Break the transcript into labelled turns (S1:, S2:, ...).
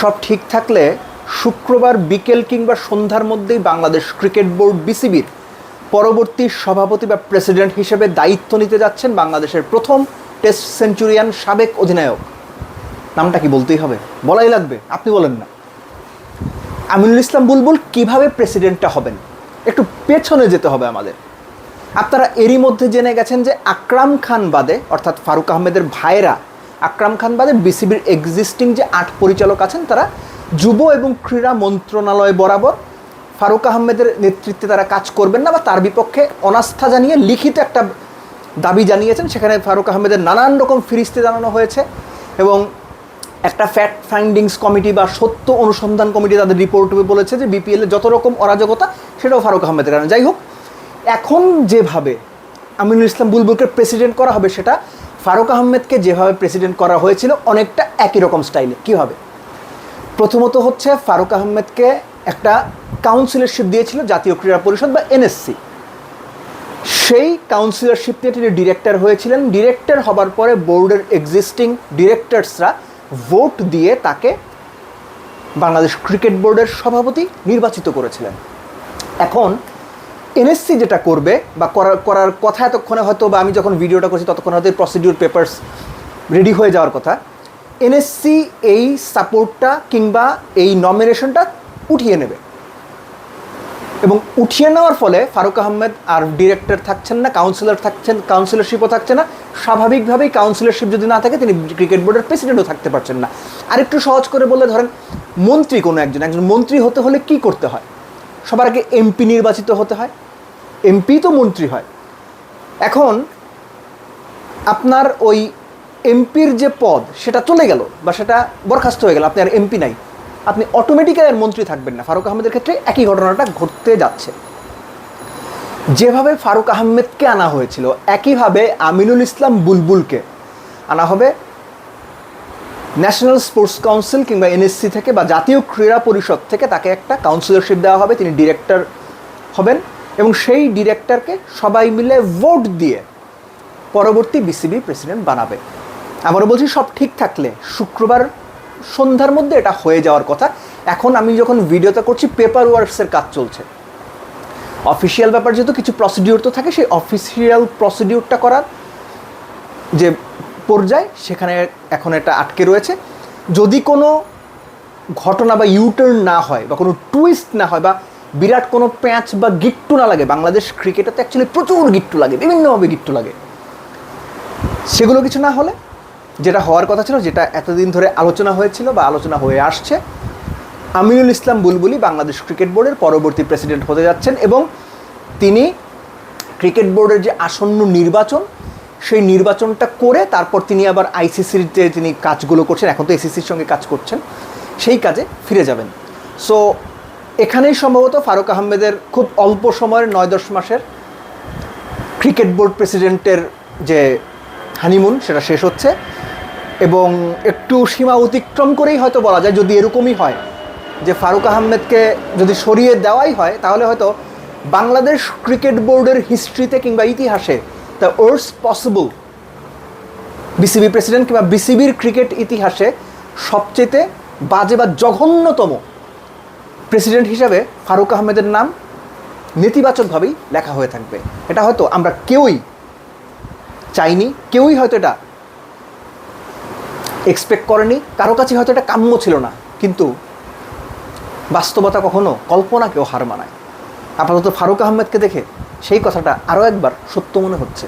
S1: সব ঠিক থাকলে শুক্রবার বিকেল কিংবা সন্ধ্যার মধ্যেই বাংলাদেশ ক্রিকেট বোর্ড বিসিবির পরবর্তী সভাপতি বা প্রেসিডেন্ট হিসেবে দায়িত্ব নিতে যাচ্ছেন বাংলাদেশের প্রথম টেস্ট সেঞ্চুরিয়ান সাবেক অধিনায়ক। নামটা কি বলতেই হবে? বলাই লাগবে, আপনি বলেন না। আমিনুল ইসলাম বুলবুল কীভাবে প্রেসিডেন্টটা হবেন? একটু পেছনে যেতে হবে আমাদের। আপনারা এরই মধ্যে জেনে গেছেন যে আকরাম খান বাদে, অর্থাৎ ফারুক আহমেদের ভাইরা আকরাম খান বাদে বিসিবির এক্সিস্টিং যে আট পরিচালক আছেন, তারা যুব এবং ক্রীড়া মন্ত্রণালয় বরাবর ফারুক আহমেদের নেতৃত্বে তারা কাজ করবেন না বা তার বিপক্ষে অনাস্থা জানিয়ে লিখিত একটা দাবি জানিয়েছেন। সেখানে ফারুক আহমেদের নানান রকম ফিরিস্তি জানানো হয়েছে এবং একটা ফ্যাক্ট ফাইন্ডিংস কমিটি বা সত্য অনুসন্ধান কমিটি তাদের রিপোর্ট বলেছে যে বিপিএল যত রকম অরাজকতা, সেটাও ফারুক আহমেদের কারণে। যাই হোক, এখন যেভাবে আমিনুল ইসলাম বুলবুলকে প্রেসিডেন্ট করা হবে, সেটা ফারুক আহমেদকে যেভাবে প্রেসিডেন্ট করা হয়েছিল অনেকটা একই রকম স্টাইলে কীভাবে প্রথমত হচ্ছে ফারুক আহমেদকে একটা কাউন্সিলরশিপ দিয়েছিল জাতীয় ক্রীড়া পরিষদ বা এনএসসি সেই কাউন্সিলরশিপ নিয়ে তিনি ডিরেক্টর হয়েছিলেন। ডিরেক্টর হবার পরে বোর্ডের এক্সিস্টিং ডিরেক্টরসরা ভোট দিয়ে তাকে বাংলাদেশ ক্রিকেট বোর্ডের সভাপতি নির্বাচিত করেছিলেন। এখন এনএসসি যেটা করবে বা করার করার কথা এতক্ষণে হয়তো বা আমি যখন ভিডিওটা করছি ততক্ষণ হয়তো প্রসিডিউর পেপার্স রেডি হয়ে যাওয়ার কথা। এনএসসি এই সাপোর্টটা কিংবা এই নমিনেশনটা উঠিয়ে নেবে। এবং উঠিয়ে নেওয়ার ফলে ফারুক আহমেদ আর ডিরেক্টর থাকছেন না কাউন্সিলর থাকছেন কাউন্সিলরশিপও থাকছে না। স্বাভাবিকভাবেই কাউন্সিলরশিপ যদি না থাকে, তিনি ক্রিকেট বোর্ডের প্রেসিডেন্টও থাকতে পারছেন না। আরেকটু সহজ করে বললে ধরেন, মন্ত্রী কোনো একজন একজন মন্ত্রী হতে হলে কি করতে হয়? সবার আগে এমপি নির্বাচিত হতে হয়। এমপি তো মন্ত্রী হয়। এখন আপনার ওই এমপির যে পদ, সেটা চলে গেল বা সেটা বরখাস্ত হয়ে গেল, আপনি আর এমপি নাই। আপনি অটোমেটিক্যালি আর মন্ত্রী থাকবেন না। ফারুক আহমেদের ক্ষেত্রে একই ঘটনাটা ঘটতে যাচ্ছে। যেভাবে ফারুক আহমেদকে আনা হয়েছিল, একইভাবে আমিনুল ইসলাম বুলবুলকে আনা হবে। ন্যাশনাল স্পোর্টস কাউন্সিল কিংবা এনএসসি থেকে বা জাতীয় ক্রীড়া পরিষদ থেকে তাকে একটা কাউন্সিলরশিপ দেওয়া হবে। তিনি ডিরেক্টর হবেন। এবং সেই ডিরেক্টরকে সবাই মিলে ভোট দিয়ে পরবর্তী বিসিবি প্রেসিডেন্ট বানাবে। আবারও বলছি, সব ঠিক থাকলে, শুক্রবার সন্ধ্যার মধ্যে এটা হয়ে যাওয়ার কথা। এখন আমি যখন ভিডিওটা করছি পেপার ওয়ার্কসের কাজ চলছে। অফিসিয়াল ব্যাপার যেহেতু, কিছু প্রসিডিউর তো থাকে, সেই অফিসিয়াল প্রসিডিউরটা করার যে পর্যায়, সেখানে এখন এটা আটকে রয়েছে। যদি কোনো ঘটনা বা ইউটার্ন না হয় বা কোনো টুইস্ট না হয় বা বিরাট কোনো প্যাঁচ বা গিট্টু না লাগে। বাংলাদেশ ক্রিকেটে তো অ্যাকচুয়ালি প্রচুর গিট্টু লাগে, বিভিন্নভাবে গিট্টু লাগে। সেগুলো কিছু না হলে, যেটা হওয়ার কথা ছিল, যেটা এতদিন ধরে আলোচনা হয়েছিল বা আলোচনা হয়ে আসছে, আমিনুল ইসলাম বুলবুলি বাংলাদেশ ক্রিকেট বোর্ডের পরবর্তী প্রেসিডেন্ট হতে যাচ্ছেন এবং তিনি ক্রিকেট বোর্ডের যে আসন্ন নির্বাচন, সেই নির্বাচনটা করে তারপর তিনি আবার আইসিসিতে তিনি কাজগুলো করছেন, এখন তো এসিসির সঙ্গে কাজ করছেন, সেই কাজে ফিরে যাবেন। সো এখানেই সম্ভবত ফারুক আহমেদের খুব অল্প সময়ের নয় দশ মাসের ক্রিকেট বোর্ড প্রেসিডেন্টের যে হানিমুন, সেটা শেষ হচ্ছে। এবং একটু সীমা অতিক্রম করেই হয়তো বলা যায়, যদি এরকমই হয়, যে ফারুক আহমেদকে যদি সরিয়ে দেওয়াই হয়, তাহলে হয়তো বাংলাদেশ ক্রিকেট বোর্ডের হিস্ট্রিতে কিংবা ইতিহাসে the worst possible BCB president কিংবা বিসিবির ক্রিকেট ইতিহাসে সবচেয়ে বাজে বা জঘন্যতম প্রেসিডেন্ট হিসাবে ফারুক আহমেদের নাম নেতিবাচকভাবেই লেখা হয়ে থাকবে। এটা হয়তো আমরা কেউই চাইনি, কেউই হয়তো এটা এক্সপেক্ট করেনি, কারও কাছে হয়তো এটা কাম্য ছিল না, কিন্তু বাস্তবতা কখনো কল্পনাকেও হার মানায়। আপাতত ফারুক আহমেদকে দেখে সেই কথাটা আরও একবার সত্য মনে হচ্ছে।